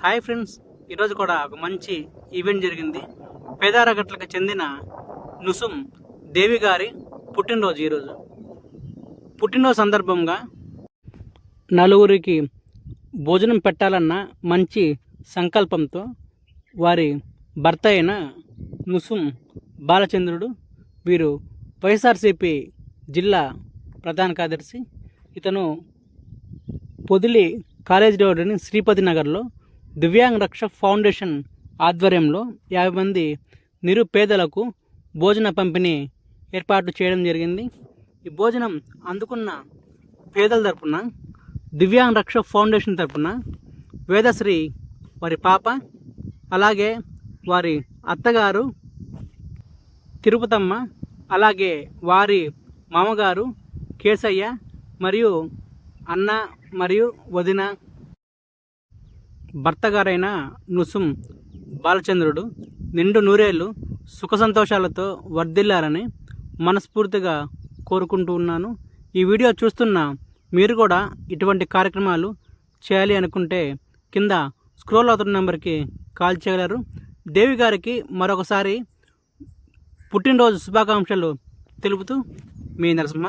Hi friends ఈరోజు కూడా ఒక మంచి ఈవెంట్ జరిగింది. పేదారగట్లకు చెందిన నుసుం దేవి గారి పుట్టినరోజు ఈరోజు. పుట్టినరోజు సందర్భంగా నలుగురికి భోజనం పెట్టాలన్న మంచి సంకల్పంతో వారి భర్త అయిన నుసుం బాలచంద్రుడు వీరు వైఎస్ఆర్సీపీ జిల్లా ప్రధాన కార్యదర్శి ఇతను పొదిలి కాలేజ్ రోడ్డుని శ్రీపతి నగర్లో దివ్యాంగ్ రక్ష ఫౌండేషన్ ఆధ్వర్యంలో యాభై మంది నిరుపేదలకు భోజన పంపిణీ ఏర్పాటు చేయడం జరిగింది. ఈ భోజనం అందుకున్న పేదల తరపున దివ్యాంగ్ రక్ష ఫౌండేషన్ తరపున వేదశ్రీ వారి పాప అలాగే వారి అత్తగారు తిరుపతమ్మ అలాగే వారి మామగారు కేసయ్య మరియు అన్న మరియు వదిన భర్త గారైన నుసుం బాలచంద్రుడు నిండు నూరేళ్ళు సుఖ సంతోషాలతో వర్ధిల్లారని మనస్ఫూర్తిగా కోరుకుంటూ ఉన్నాను. ఈ వీడియో చూస్తున్న మీరు కూడా ఇటువంటి కార్యక్రమాలు చేయాలి అనుకుంటే కింద స్క్రోల్ అవుతున్న నెంబర్కి కాల్ చేయగలరు. దేవి గారికి మరొకసారి పుట్టినరోజు శుభాకాంక్షలు తెలుపుతూ మీ నరసింహ.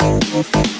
Música